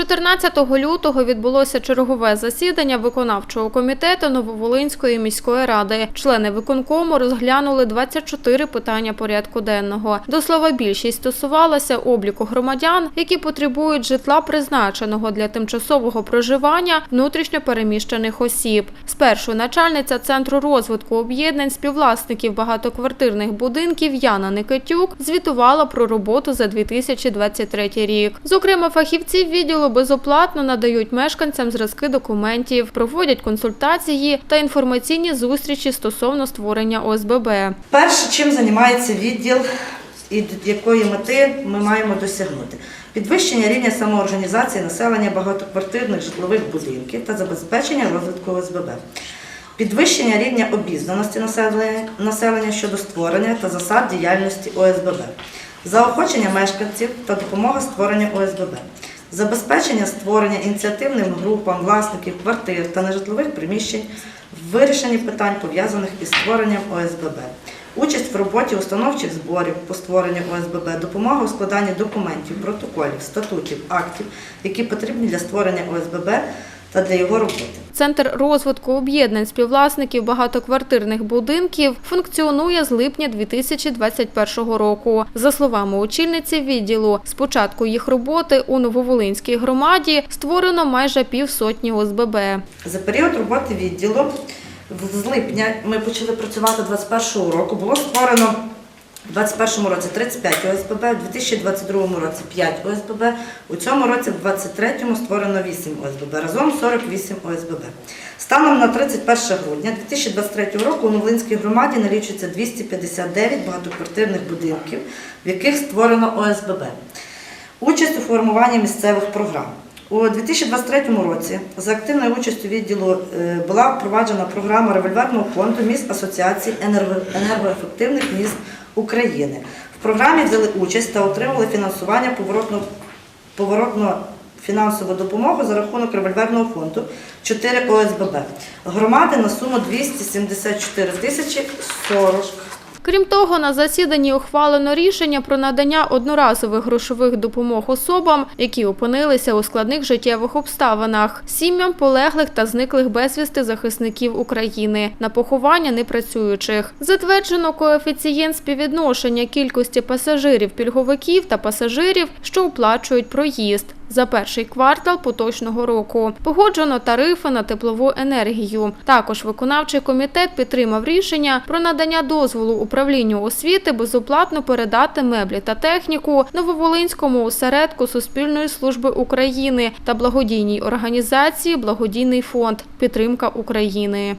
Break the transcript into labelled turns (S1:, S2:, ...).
S1: 14 лютого відбулося чергове засідання виконавчого комітету Нововолинської міської ради. Члени виконкому розглянули 24 питання порядку денного. До слова, більшість стосувалася обліку громадян, які потребують житла, призначеного для тимчасового проживання внутрішньо переміщених осіб. Спершу начальниця центру розвитку об'єднань співвласників багатоквартирних будинків Яна Никитюк звітувала про роботу за 2023 рік. Зокрема, фахівці відділу безоплатно надають мешканцям зразки документів, проводять консультації та інформаційні зустрічі стосовно створення ОСББ.
S2: Перше, чим займається відділ і якої мети ми маємо досягнути? Підвищення рівня самоорганізації населення багатоквартирних житлових будинків та забезпечення розвитку ОСББ. Підвищення рівня обізнаності населення, населення щодо створення та засад діяльності ОСББ. Заохочення мешканців та допомога створення ОСББ. Забезпечення створення ініціативним групам власників квартир та нежитлових приміщень в вирішенні питань, пов'язаних із створенням ОСББ. Участь в роботі установчих зборів по створенню ОСББ, допомога у складанні документів, протоколів, статутів, актів, які потрібні для створення ОСББ та для його роботи.
S1: Центр розвитку об'єднань співвласників багатоквартирних будинків функціонує з липня 2021 року. За словами очільниці відділу, з початку їх роботи у Нововолинській громаді створено майже півсотні ОСББ.
S2: За період роботи відділу з липня ми почали працювати 2021 року. Було створено в 2021 році 35 ОСББ, у 2022 році 5 ОСББ, у цьому році, в 2023 створено 8 ОСББ, разом 48 ОСББ. Станом на 31 грудня 2023 року у Новлинській громаді налічується 259 багатоквартирних будинків, в яких створено ОСББ. Участь у формуванні місцевих програм. У 2023 році за активною участю відділу е, була впроваджена програма револьверного фонду міст Асоціації енерго- енергоефективних міст України. В програмі взяли участь та отримали фінансування поворотно, поворотно фінансову допомогу за рахунок револьверного фонду 4 ОСББ. Громади на суму 274 тисячі 40
S1: Крім того, на засіданні ухвалено рішення про надання одноразових грошових допомог особам, які опинилися у складних життєвих обставинах, сім'ям полеглих та зниклих безвісти захисників України на поховання непрацюючих. Затверджено коефіцієнт співвідношення кількості пасажирів-пільговиків та пасажирів, що оплачують проїзд. За перший квартал поточного року погоджено тарифи на теплову енергію. Також виконавчий комітет підтримав рішення про надання дозволу управлінню освіти безоплатно передати меблі та техніку Нововолинському осередку Суспільної служби України та благодійній організації Благодійний фонд Підтримка України.